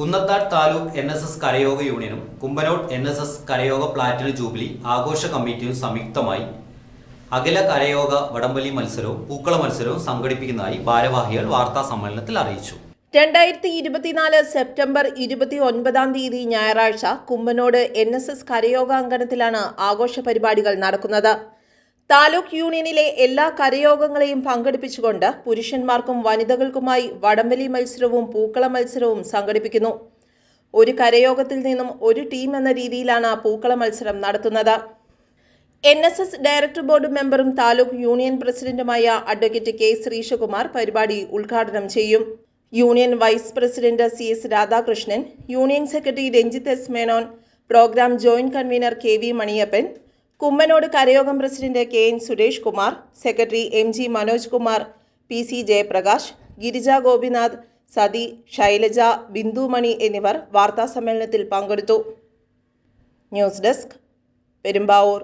Kunnathad taluk N S S കരയോഗ യൂണിയനും കുമ്പനോട് N S S കരയോഗ platinum jubilee ആഘോഷ കമ്മിറ്റിയും സംയുക്തമായി അഖില കരയോഗ വടംവലി മത്സരവും പൂക്കള മത്സരവും സംഘടിപ്പിക്കുന്നതായി ഭാരവാഹികൾ വാർത്താ സമ്മേളനത്തിൽ അറിയിച്ചു. രണ്ടായിരത്തി ഇരുപത്തിനാല് സെപ്റ്റംബർ ഇരുപത്തി ഒൻപതാം തീയതി ഞായറാഴ്ച കുമ്പനോട് എൻ എസ് എസ് കരയോഗ അങ്കണത്തിലാണ് ആഘോഷ പരിപാടികൾ നടക്കുന്നത്. താലൂക്ക് യൂണിയനിലെ എല്ലാ കരയോഗങ്ങളെയും പങ്കെടുപ്പിച്ചുകൊണ്ട് പുരുഷന്മാർക്കും വനിതകൾക്കുമായി വടംവലി മത്സരവും പൂക്കള മത്സരവും സംഘടിപ്പിക്കുന്നു. ഒരു കരയോഗത്തിൽ നിന്നും ഒരു ടീം എന്ന രീതിയിലാണ് പൂക്കള മത്സരം നടത്തുന്നത്. N S S director board മെമ്പറും താലൂക്ക് യൂണിയൻ പ്രസിഡന്റുമായ അഡ്വക്കേറ്റ് കെ ശ്രീശകുമാർ പരിപാടി ഉദ്ഘാടനം ചെയ്യും. Union vice president C S Radhakrishnan union secretary Ranjith S Menon programme joint convener K V Maniyappan Kummanode കരയോഗം president K N Suresh Kumar secretary M G Manoj Kumar P C Jayaprakash Girija Gopinath Sathi Shailaja Bindumani എന്നിവർ വാർത്താസമ്മേളനത്തിൽ പങ്കെടുത്തു. News desk Perumbavoor.